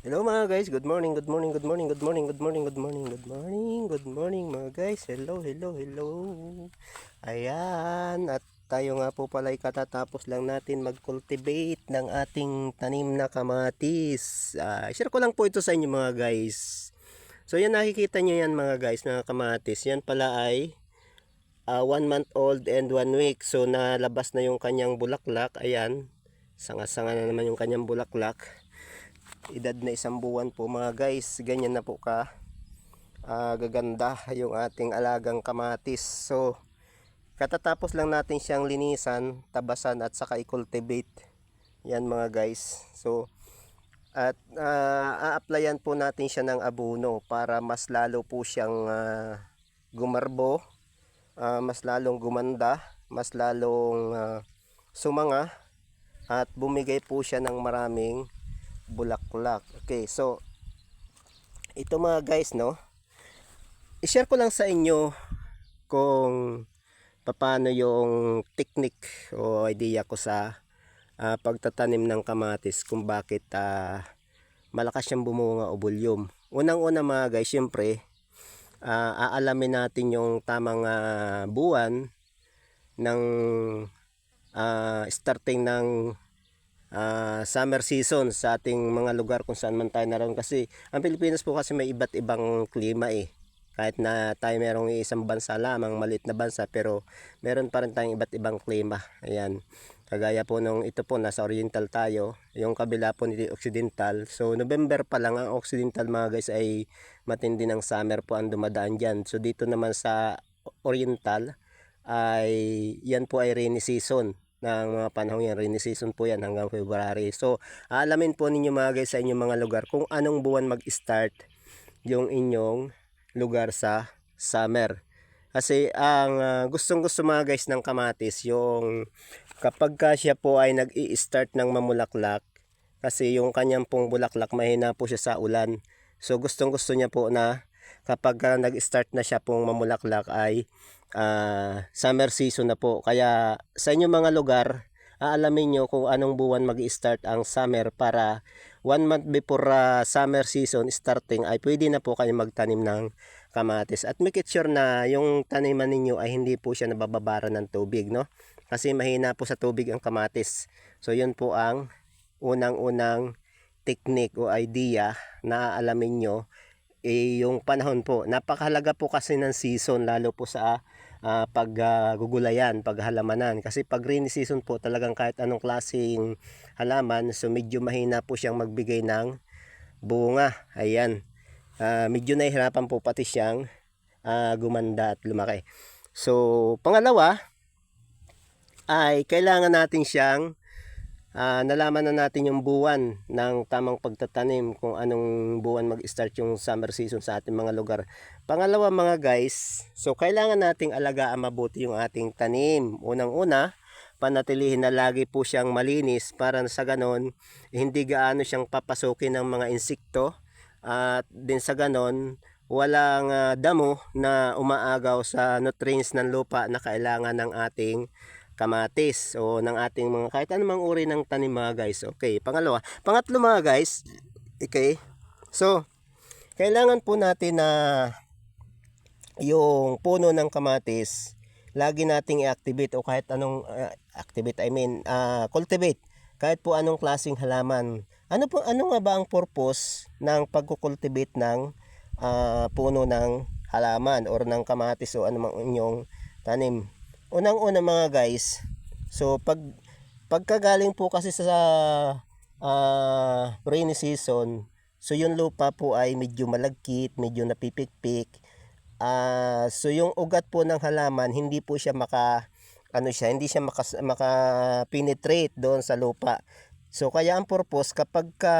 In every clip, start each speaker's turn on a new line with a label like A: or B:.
A: Hello mga guys, good morning, good morning, good morning, good morning, good morning, good morning, good morning, good morning mga guys. Hello, hello, hello. Ayan, at tayo nga po pala katatapos lang natin mag-cultivate ng ating tanim na kamatis. Ah, share ko lang po ito sa inyo mga guys. So yan nakikita nyo yan mga guys na kamatis. Yan pala ay ah, one month old and one week. So nalabas na yung kanyang bulaklak. Ayan, sanga-sanga na naman yung kanyang bulaklak edad na isang buwan po mga guys ganyan na po ka ah, gaganda yung ating alagang kamatis. So katatapos lang natin siyang linisan tabasan at saka i-cultivate. Yan mga guys. So at ah, a-applyan po natin siya ng abono para mas lalo po siyang ah, gumarbo ah, mas lalong gumanda mas lalong ah, sumanga at bumigay po siya ng maraming bulaklak. Okay, so ito mga guys, no? I-share ko lang sa inyo kung paano yung technique o idea ko sa ah, pagtatanim ng kamatis kung bakit ah, malakas siyang bumunga o bulyom. Unang-una mga guys, syempre, ah, aalamin natin yung tamang ah, buwan ng ah, starting ng ah, summer season sa ating mga lugar kung saan man tayo naroon. Kasi ang Pilipinas po kasi may iba't ibang klima eh. Kahit na tayo merong isang bansa lamang maliit na bansa pero meron pa rin tayong iba't ibang klima. Ayan. Kagaya po nung ito po nasa oriental tayo yung kabila po nito occidental. So November pa lang ang occidental mga guys ay matindi ng summer po ang dumadaan dyan. So dito naman sa oriental ay yan po ay rainy season ng mga panahon yan. Rainy season po yan hanggang February. So, aalamin po ninyo mga guys sa inyong mga lugar kung anong buwan mag-start yung inyong lugar sa summer. Kasi ang ah, gustong gusto mga guys ng kamatis yung kapag ka siya po ay nag-i-start ng mamulaklak kasi yung kanyang pong bulaklak mahina po siya sa ulan. So gustong gusto niya po na kapag ka nag-start na siya pong mamulaklak ay ah, summer season na po. Kaya sa inyong mga lugar, aalamin nyo kung anong buwan mag start ang summer para one month before ah, summer season starting ay pwede na po kayo magtanim ng kamatis. At make sure na yung taniman ninyo ay hindi po siya nabababara ng tubig, no? Kasi mahina po sa tubig ang kamatis. So yun po ang unang-unang technique o idea na aalamin nyo eh, yung panahon po. Napakahalaga po kasi ng season lalo po sa ah, paggugulayan, paghalamanan. Kasi pag rainy season po talagang kahit anong klaseng halaman, so medyo mahina po siyang magbigay ng bunga. Ayan. Ah, medyo nahihirapan po pati siyang ah, gumanda at lumaki. So, pangalawa ay kailangan natin siyang ah, nalaman na natin yung buwan ng tamang pagtatanim kung anong buwan mag-start yung summer season sa ating mga lugar. Pangalawa mga guys, so kailangan nating alagaan mabuti yung ating tanim. Unang-una, panatilihin na lagi po siyang malinis para sa ganon hindi gaano siyang papasukin ng mga insekto at din sa ganon walang ah, damo na umaagaw sa nutrients ng lupa na kailangan ng ating kamatis o ng ating mga kahit anumang uri ng tanim mga guys. Okay, pangalawa. Pangatlo mga guys, okay. So, kailangan po natin na yung puno ng kamatis lagi nating i-activate o kahit anong uh, activate I mean uh, cultivate kahit po anong klaseng halaman. Ano po ano nga ba ang purpose ng pagko-cultivate ng uh, puno ng halaman or ng kamatis o anumang inyong tanim? Unang-una mga guys, so pag pagkagaling po kasi sa uh, rainy season, so yung lupa po ay medyo malagkit, medyo napipikpik. Uh, so yung ugat po ng halaman, hindi po siya maka ano siya, hindi siya maka, maka penetrate doon sa lupa. So kaya ang purpose kapag ka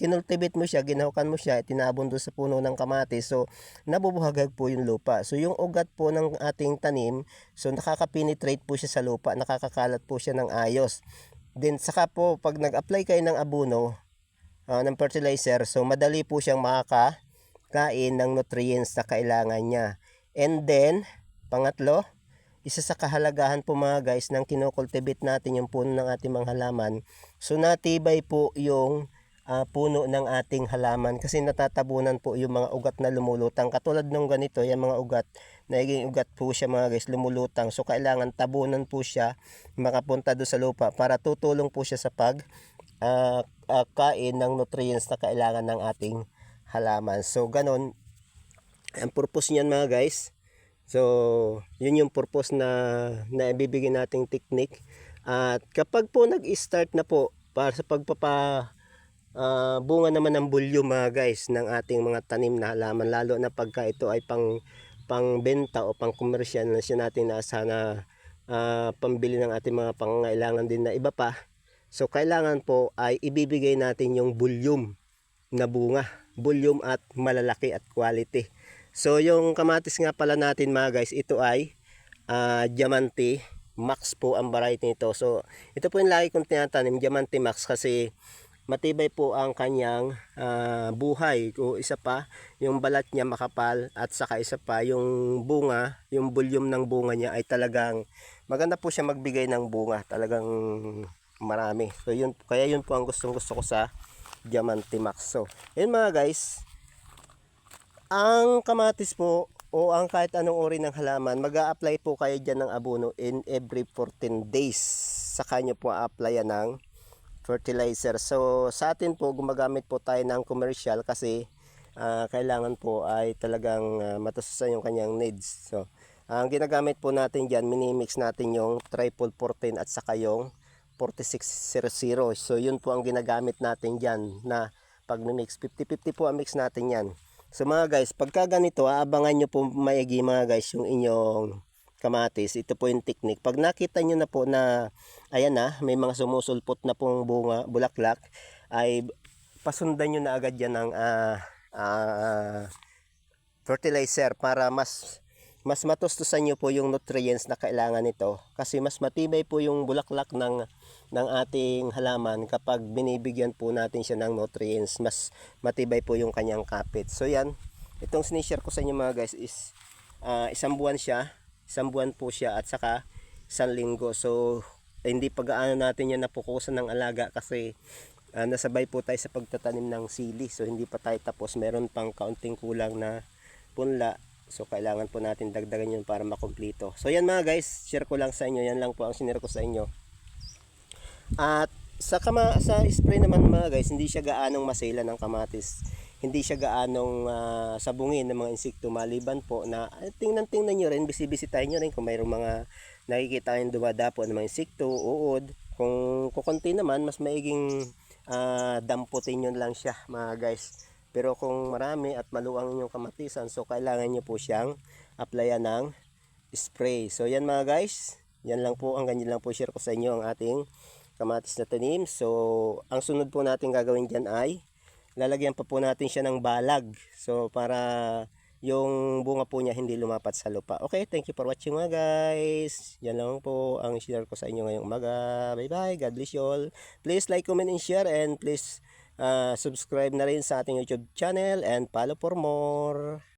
A: kinultivate mo siya, ginahukan mo siya, tinabon doon sa puno ng kamatis, so nabubuhagag po yung lupa. So yung ugat po ng ating tanim, so nakaka-penetrate po siya sa lupa, nakakakalat po siya ng ayos. Then saka po pag nag-apply kayo ng abono, uh, ng fertilizer, so madali po siyang makakain ng nutrients na kailangan niya. And then, pangatlo, isa sa kahalagahan po mga guys ng kinokultivate natin yung puno ng ating mga halaman. So natibay po yung ah, puno ng ating halaman kasi natatabunan po yung mga ugat na lumulutang. Katulad nung ganito, yung mga ugat, naging ugat po siya mga guys, lumulutang. So kailangan tabunan po siya makapunta doon sa lupa para tutulong po siya sa pag ah, ah, kain ng nutrients na kailangan ng ating halaman. So ganon, ang purpose niyan mga guys. So, yun yung purpose na na ibibigay nating technique. At kapag po nag-start na po para sa pagpapa ah, bunga naman ng bulyo mga guys ng ating mga tanim na halaman lalo na pagka ito ay pang pangbenta o pang komersyal na siya natin na sana ah, pambili ng ating mga pangangailangan din na iba pa. So kailangan po ay ibibigay natin yung volume na bunga, volume at malalaki at quality. So yung kamatis nga pala natin mga guys, ito ay ah, Diamante Max po ang variety nito. So ito po yung lagi kong tinatanim, Diamante Max kasi matibay po ang kanyang ah, buhay. O isa pa, yung balat niya makapal at saka isa pa yung bunga, yung volume ng bunga niya ay talagang maganda po siya magbigay ng bunga, talagang marami. So yun kaya yun po ang gustong gusto ko sa Diamante Max. So, yun mga guys, ang kamatis po o ang kahit anong uri ng halaman, mag apply po kayo dyan ng abono in every 14 days. Saka nyo po a-applyan ng fertilizer. So sa atin po gumagamit po tayo ng commercial kasi ah, kailangan po ay talagang uh, matususan yung kanyang needs. So ang ginagamit po natin dyan, minimix natin yung triple 14 at saka yung 4600. So yun po ang ginagamit natin dyan na pag mix 50-50 po ang mix natin yan. So mga guys, pagka ganito, aabangan nyo po maigi mga guys yung inyong kamatis. Ito po yung technique. Pag nakita nyo na po na, ayan na, may mga sumusulpot na pong bunga, bulaklak, ay pasundan nyo na agad yan ng ah, ah, fertilizer para mas mas matustusan nyo po yung nutrients na kailangan nito kasi mas matibay po yung bulaklak ng ng ating halaman kapag binibigyan po natin siya ng nutrients mas matibay po yung kanyang kapit. So yan. Itong sinishare ko sa inyo mga guys is ah, isang buwan siya isang buwan po siya at saka isang linggo. So hindi pa gaano natin yan napukusan ng alaga kasi ah, nasabay po tayo sa pagtatanim ng sili. So hindi pa tayo tapos. Meron pang kaunting kulang na punla so kailangan po natin dagdagan yun para makumpleto so yan mga guys share ko lang sa inyo yan lang po ang sinare ko sa inyo at sa kama sa spray naman mga guys, hindi siya gaanong masela ng kamatis. Hindi siya gaanong ah, sabungin ng mga insekto maliban po na ah, tingnan-tingnan niyo rin, bisibisitahin niyo rin kung mayroong mga nakikita kayong dumadapo ng mga insekto, uod. Kung kukunti naman, mas maiging ah, damputin yun lang siya mga guys. Pero kung marami at maluwang inyong kamatisan, so kailangan niyo po siyang applyan ng spray. So yan mga guys, yan lang po, ang ganyan lang po share ko sa inyo ang ating kamatis na tanim. So, ang sunod po natin gagawin dyan ay lalagyan pa po natin siya ng balag. So, para yung bunga po niya hindi lumapat sa lupa. Okay, thank you for watching mga guys. Yan lang po ang share ko sa inyo ngayong umaga. Bye bye. God bless you all. Please like, comment, and share and please uh, subscribe na rin sa ating YouTube channel and follow for more.